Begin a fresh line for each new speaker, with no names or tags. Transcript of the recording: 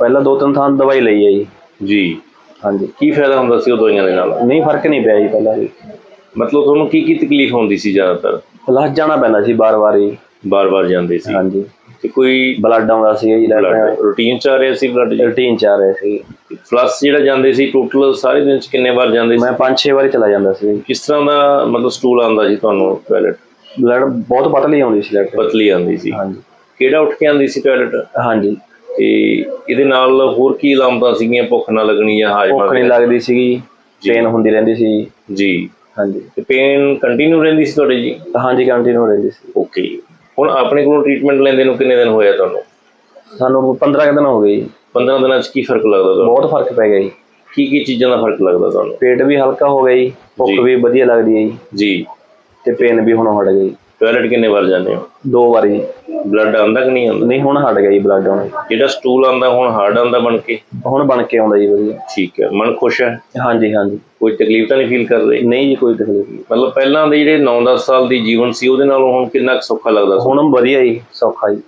ਪਹਿਲਾਂ ਦੋ ਤਿੰਨ ਥਾਂ ਦਵਾਈ ਲਈ ਹੈ ਜੀ।
ਜੀ।
ਹਾਂਜੀ।
ਕੀ ਫਾਇਦਾ ਹੁੰਦਾ ਸੀ ਉਹ ਦਵਾਈਆਂ ਦੇ ਨਾਲ?
ਨਹੀਂ ਫ਼ਰਕ ਨਹੀਂ ਪਿਆ ਜੀ ਪਹਿਲਾਂ ਵੀ
ਮਤਲਬ ਤੁਹਾਨੂੰ ਕੀ ਕੀ ਤਕਲੀਫ ਹੁੰਦੀ ਸੀ ਜ਼ਿਆਦਾਤਰ?
ਇਲਾਜ ਜਾਣਾ ਪੈਂਦਾ ਸੀ ਬਾਰ-ਬਾਰ ਜੀ।
ਬਾਰ-ਬਾਰ ਜਾਂਦੇ ਸੀ।
ਹਾਂਜੀ।
ਤੇ ਕੋਈ
ਬਲੱਡ ਆਉਂਦਾ ਸੀ ਜੀ
ਰੂਟੀਨ ਚ ਆ ਰਿਹਾ ਸੀ ਬਲੱਡ
ਰੂਟੀਨ ਚ ਆ ਰਿਹਾ ਸੀ।
ਪਲੱਸ ਜਿਹੜਾ ਜਾਂਦੇ ਸੀ ਟੋਟਲ ਸਾਰੇ ਦਿਨ ਚ ਕਿੰਨੇ ਵਾਰ ਜਾਂਦੇ ਸੀ?
ਮੈਂ ਪੰਜ ਛੇ ਵਾਰੀ ਚਲਾ ਜਾਂਦਾ ਸੀ।
ਕਿਸ ਤਰ੍ਹਾਂ ਦਾ ਮਤਲਬ ਸਟੂਲ ਆਉਂਦਾ ਸੀ ਤੁਹਾਨੂੰ ਟਾਇਲਟ
ਬਲੱਡ ਬਹੁਤ ਪਤਲੀ ਆਉਂਦੀ ਸੀ ਲੈਟਰ
ਪਤਲੀ ਆਉਂਦੀ ਸੀ।
ਹਾਂਜੀ।
ਕਿਹੜਾ ਉੱਠ ਕੇ ਆਉਂਦੀ ਸੀ ਟਾਇਲਟ
ਹਾਂਜੀ।
ਤੇ ਇਹਦੇ ਨਾਲ ਹੋਰ ਕੀ ਲਾਮਤਾਂ ਸੀਗੀਆਂ? ਭੁੱਖ ਨਾ ਲੱਗਣੀ ਜਾਂ ਹਾਜਮਾ
ਭੁੱਖ ਨਹੀਂ ਲੱਗਦੀ ਸੀਗੀ ਪੇਨ ਹੁੰਦੀ ਰਹਿੰਦੀ ਸੀ।
ਜੀ।
ਹਾਂਜੀ।
ਤੇ ਪੇਨ ਕੰਟੀਨਿਊ ਰਹਿੰਦੀ ਸੀ ਤੁਹਾਡੇ ਜੀ?
ਹਾਂਜੀ ਕੰਟੀਨਿਊ ਰਹਿੰਦੀ ਸੀ।
ਓਕੇ ਹੁਣ ਆਪਣੇ ਕੋਲੋਂ ਟ੍ਰੀਟਮੈਂਟ ਲੈਂਦੇ ਨੂੰ ਕਿੰਨੇ ਦਿਨ ਹੋਇਆ ਤੁਹਾਨੂੰ?
ਸਾਨੂੰ 15 ਕੁ ਦਿਨ ਹੋ ਗਏ ਜੀ।
15 ਦਿਨਾਂ ਚ ਕੀ ਫ਼ਰਕ ਲੱਗਦਾ ਤੁਹਾਨੂੰ?
ਬਹੁਤ ਫ਼ਰਕ ਪੈ ਗਿਆ ਜੀ।
ਕੀ ਕੀ ਚੀਜ਼ਾਂ ਦਾ ਫ਼ਰਕ ਲੱਗਦਾ ਤੁਹਾਨੂੰ?
ਪੇਟ ਵੀ ਹਲਕਾ ਹੋ ਗਿਆ ਜੀ। ਭੁੱਖ। ਵੀ ਵਧੀਆ ਲੱਗਦੀ ਹੈ ਜੀ।
ਜੀ।
ਤੇ ਪੇਨ ਵੀ ਹੁਣ ਹਟ ਜੀ।
ਟਾਇਲਟ ਕਿੰਨੇ ਵਾਰ ਜਾਂਦੇ ਹੋ?
ਦੋ ਵਾਰੀ।
ਬਲੱਡ ਆਉਂਦਾ ਕਿ ਨਹੀਂ ਆਉਂਦਾ?
ਨਹੀਂ ਹੁਣ ਹਟ ਗਿਆ ਜੀ ਬਲੱਡ ਆਉਣਾ
ਜਿਹੜਾ ਸਟੂਲ ਆਉਂਦਾ ਹੁਣ ਹਾਰਡ ਆਉਂਦਾ ਬਣ ਕੇ?
ਹੁਣ ਬਣ ਕੇ ਆਉਂਦਾ ਜੀ ਵਧੀਆ।
ਠੀਕ ਹੈ ਮਨ ਖੁਸ਼ ਹੈ?
ਹਾਂਜੀ ਹਾਂਜੀ।
ਕੋਈ ਤਕਲੀਫ ਤਾਂ ਨਹੀਂ ਫੀਲ ਕਰ ਰਹੇ?
ਨਹੀਂ ਜੀ ਕੋਈ ਤਕਲੀਫ ਨਹੀਂ।
ਮਤਲਬ ਪਹਿਲਾਂ ਦੇ ਜਿਹੜੇ 9-10 ਸਾਲ ਦੀ ਜੀਵਨ ਸੀ ਉਹਦੇ ਨਾਲੋਂ ਹੁਣ ਕਿੰਨਾ ਸੌਖਾ ਲੱਗਦਾ
ਹੁਣ ਵਧੀਆ ਜੀ ਸੌਖਾ ਜੀ।